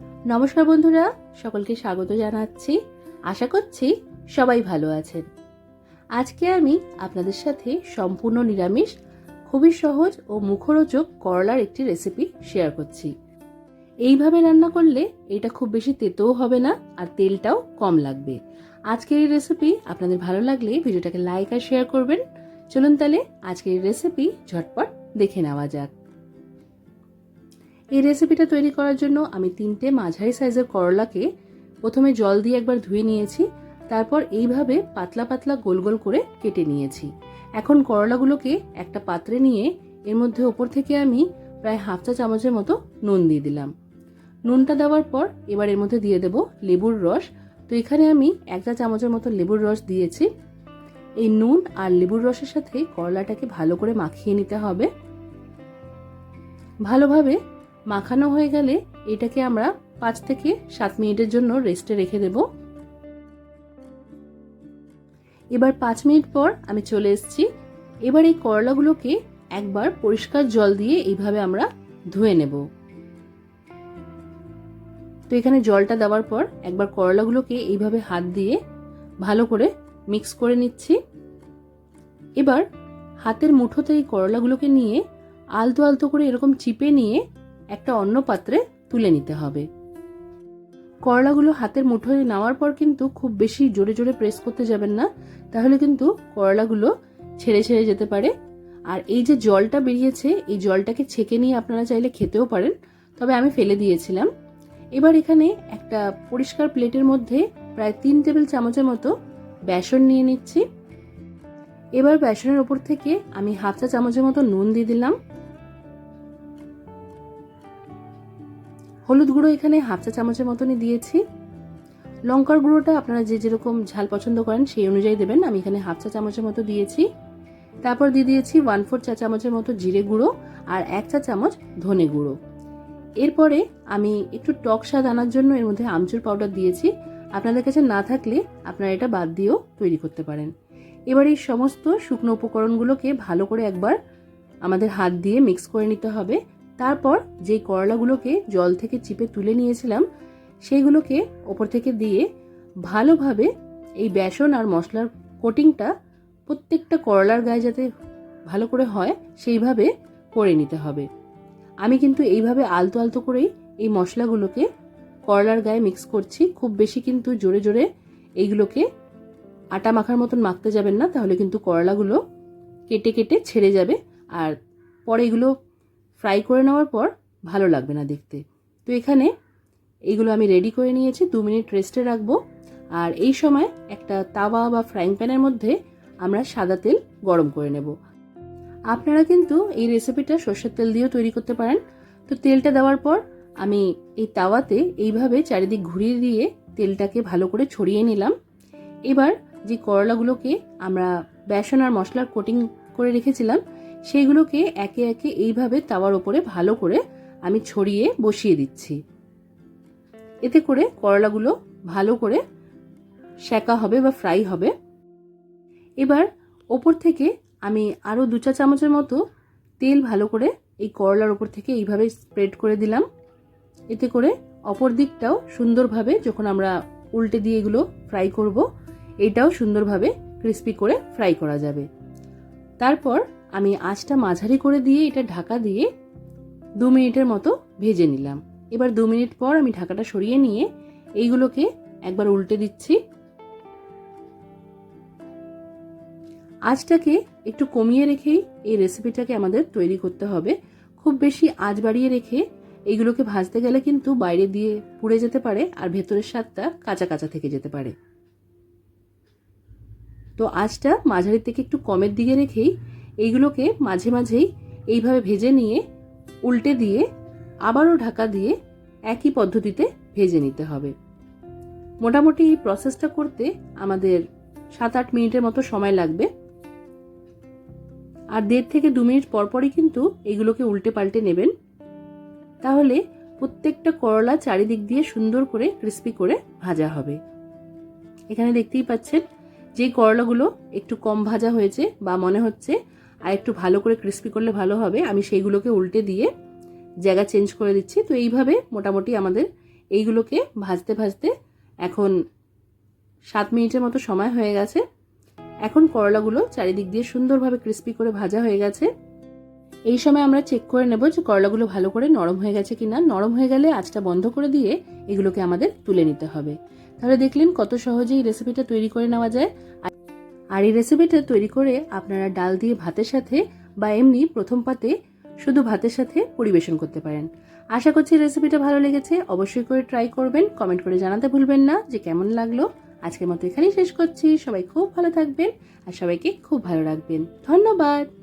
নমস্কার বন্ধুরা, সকলকে স্বাগত জানাচ্ছি। আশা করছি সবাই ভালো আছেন। আজকে আমি আপনাদের সাথে সম্পূর্ণ নিরামিষ, খুবই সহজ ও মুখরোচক করলার একটি রেসিপি শেয়ার করছি। এইভাবে রান্না করলে এটা খুব বেশি তেতেও হবে না আর তেলটাও কম লাগবে। আজকের এই রেসিপি আপনাদের ভালো লাগলে ভিডিওটাকে লাইক আর শেয়ার করবেন। চলুন তাহলে আজকের রেসিপি ঝটপট দেখে নেওয়া যাক। এই রেসিপিটা তৈরি করার জন্য আমি তিনটে মাঝারি সাইজের করলাকে প্রথমে জল দিয়ে একবার ধুয়ে নিয়েছি, তারপর এইভাবে পাতলা পাতলা গোল গোল করে কেটে নিয়েছি। এখন করলাগুলোকে একটা পাত্রে নিয়ে এর মধ্যে ওপর থেকে আমি প্রায় হাফ চা চামচের মতো নুন দিয়ে দিলাম। নুনটা দেওয়ার পর এবার এর মধ্যে দিয়ে দেব লেবুর রস। তো এখানে আমি এক চা চামচের মতো লেবুর রস দিয়েছি। এই নুন আর লেবুর রসের সাথে করলাটাকে ভালো করে মাখিয়ে নিতে হবে। ভালোভাবে মাখানো হয়ে গেলে এটাকে আমরা পাঁচ থেকে সাত মিনিটের জন্য রেস্টে রেখে দেব। এবার পাঁচ মিনিট পর আমি চলে এসেছি। এবার এই করলাগুলোকে একবার পরিষ্কার জল দিয়ে এইভাবে আমরা ধুয়ে নেব। তো এখানে জলটা দেওয়ার পর একবার করলাগুলোকে এইভাবে হাত দিয়ে ভালো করে মিক্স করে নিচ্ছি। এবার হাতের মুঠোতে এই করলাগুলোকে নিয়ে আলতো আলতো করে এরকম চিপে নিয়ে একটা অন্য পাত্রে তুলে নিতে হবে। করলাগুলো হাতের মুঠোয় নেওয়ার পর কিন্তু খুব বেশি জোরে জোরে প্রেস করতে যাবেন না। তাহলে কিন্তু করলাগুলো ছেড়ে ছেড়ে যেতে পারে। আর এই যে জলটা বেরিয়েছে, এই জলটাকে ছেঁকে নিয়ে আপনারা চাইলে খেতেও পারেন। তবে আমি ফেলে দিয়েছিলাম। এবার এখানে একটা পরিষ্কার প্লেটের মধ্যে প্রায় তিন টেবিল চামচের মতো বেসন নিয়ে নিচ্ছি। এবার বেসনের ওপর থেকে আমি হাফ চা চামচের মতো নুন দিয়ে দিলাম। হলুদ গুঁড়ো এখানে হাফ চা চামচের মতনই দিয়েছি। লঙ্কার গুঁড়োটা আপনারা যে যেরকম ঝাল পছন্দ করেন সেই অনুযায়ী দেবেন। আমি এখানে হাফ চা চামচের মতো দিয়েছি। তারপর দিয়ে দিয়েছি ওয়ান ফোর চা চামচের মতো জিরে গুঁড়ো আর এক চা চামচ ধনে গুঁড়ো। এরপরে আমি একটু টক স্বাদ আনার জন্য এর মধ্যে আমচুর পাউডার দিয়েছি। আপনাদের কাছে না থাকলে আপনারা এটা বাদ দিয়েও তৈরি করতে পারেন। এবার এই সমস্ত শুকনো উপকরণগুলোকে ভালো করে একবার আমাদের হাত দিয়ে মিক্স করে নিতে হবে। তারপর যেই করলাগুলোকে জল থেকে চিপে তুলে নিয়েছিলাম, সেইগুলোকে ওপর থেকে দিয়ে ভালোভাবে এই বেসন আর মশলার কোটিংটা প্রত্যেকটা করলার গায়ে যাতে ভালো করে হয়, সেইভাবে করে নিতে হবে। আমি কিন্তু এইভাবে আলতো আলতো করেই এই মশলাগুলোকে করলার গায়ে মিক্স করছি। খুব বেশি কিন্তু জোরে জোরে এইগুলোকে আটা মাখার মতন মাখতে যাবেন না, তাহলে কিন্তু করলাগুলো কেটে কেটে ছেড়ে যাবে। আর পরে এগুলো ফ্রাই করে নেওয়ার পর ভালো লাগবে না দেখতে। তো এখানে এইগুলো আমি রেডি করে নিয়েছি, দু মিনিট রেস্টে রাখব। আর এই সময় একটা তাওয়া বা ফ্রাইং প্যানের মধ্যে আমরা সাদা তেল গরম করে নেব। আপনারা কিন্তু এই রেসিপিটা সর্ষের তেল দিয়েও তৈরি করতে পারেন। তো তেলটা দেওয়ার পর আমি এই তাওয়াতে এইভাবে চারিদিক ঘুরিয়ে দিয়ে তেলটাকে ভালো করে ছড়িয়ে নিলাম। এবার যে করলাগুলোকে আমরা বেসন আর মশলার কোটিং করে রেখেছিলাম সেইগুলোকে একে একে এইভাবে তাওয়ার ওপরে ভালো করে আমি ছড়িয়ে বসিয়ে দিচ্ছি। এতে করে করলাগুলো ভালো করে সেকা হবে বা ফ্রাই হবে। এবার ওপর থেকে আমি আরও দু চা চামচের মতো তেল ভালো করে এই করলার ওপর থেকে এইভাবে স্প্রেড করে দিলাম। এতে করে অপর দিকটাও সুন্দরভাবে যখন আমরা উল্টে দিয়ে এগুলো ফ্রাই করব, এটাও সুন্দরভাবে ক্রিস্পি করে ফ্রাই করা যাবে। তারপর আমি আঁচটা মাঝারি করে দিয়ে এটা ঢাকা দিয়ে দু মিনিটের মতো ভেজে নিলাম। এবার দু মিনিট পর আমি ঢাকাটা সরিয়ে নিয়ে এইগুলোকে একবার উল্টে দিচ্ছি। আঁচটাকে একটু কমিয়ে রেখেই এই রেসিপিটাকে আমাদের তৈরি করতে হবে। খুব বেশি আঁচ বাড়িয়ে রেখে এইগুলোকে ভাজতে গেলে কিন্তু বাইরে দিয়ে পুড়ে যেতে পারে আর ভেতরের স্বাদটা কাঁচা কাঁচা থেকে যেতে পারে। তো আঁচটা মাঝারির থেকে একটু কমের দিকে রেখেই এইগুলোকে মাঝে মাঝেই এইভাবে ভেজে নিয়ে, উল্টে দিয়ে, আবারও ঢাকা দিয়ে একই পদ্ধতিতে ভেজে নিতে হবে। মোটামুটি এই প্রসেসটা করতে আমাদের সাত আট মিনিটের মতো সময় লাগবে। আর দেড় থেকে দু মিনিট পরপরই কিন্তু এগুলোকে উল্টে পাল্টে নেবেন। তাহলে প্রত্যেকটা করলা চারিদিক দিয়ে সুন্দর করে ক্রিস্পি করে ভাজা হবে। এখানে দেখতেই পাচ্ছেন, যে করলাগুলো একটু কম ভাজা হয়েছে বা মনে হচ্ছে আর একটু ভালো করে ক্রিস্পি করলে ভালো হবে। আমি সেইগুলোকে উল্টে দিয়ে জায়গা চেঞ্জ করে দিচ্ছি। তো এইভাবে মোটামুটি আমাদের এইগুলোকে ভাজতে ভাজতে এখন সাত মিনিটের মতো সময় হয়ে গেছে। এখন করলাগুলো চারিদিক দিয়ে সুন্দরভাবে ক্রিস্পি করে ভাজা হয়ে গেছে। এই সময় আমরা চেক করে নেব যে করলাগুলো ভালো করে নরম হয়ে গেছে কিনা। নরম হয়ে গেলে আঁচটা বন্ধ করে দিয়ে এগুলোকে আমাদের তুলে নিতে হবে। তাহলে দেখলেন কত সহজেই রেসিপিটা তৈরি করে নেওয়া যায়। আর এই রেসিপিটা তৈরি করে আপনারা ডাল দিয়ে ভাতের সাথে বা এমনি প্রথম পাতে শুধু ভাতের সাথে পরিবেশন করতে পারেন। আশা করছি রেসিপিটা ভালো লেগেছে। অবশ্যই করে ট্রাই করবেন। কমেন্ট করে জানাতে ভুলবেন না যে কেমন লাগল। আজকের মতো এখানেই শেষ করছি। সবাই খুব ভালো থাকবেন আর সবাইকে খুব ভালো রাখবেন। ধন্যবাদ!